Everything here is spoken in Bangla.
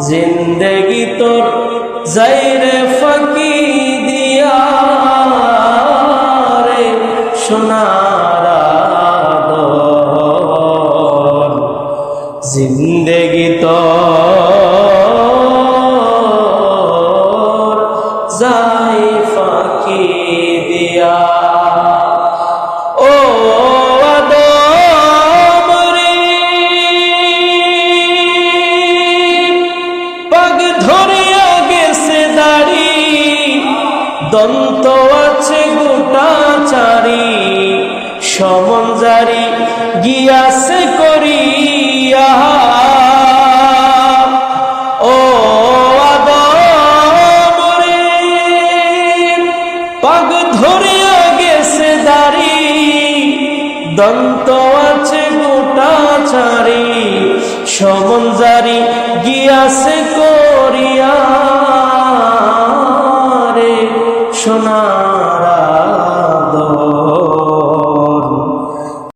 জিন্দেগি তোর যাইরে ফকি দিয়া সোনারা জিন্দগি তোর যাই দন্ত আছে গোটা চারি, সমন জারি গিয়াছে করিয়া। ও আদম রে পাগ ধরিয়া গেছে দাড়ি, দন্ত আছে গোটা চারি, সমন জারি গিয়াছে করিয়া। সোনারা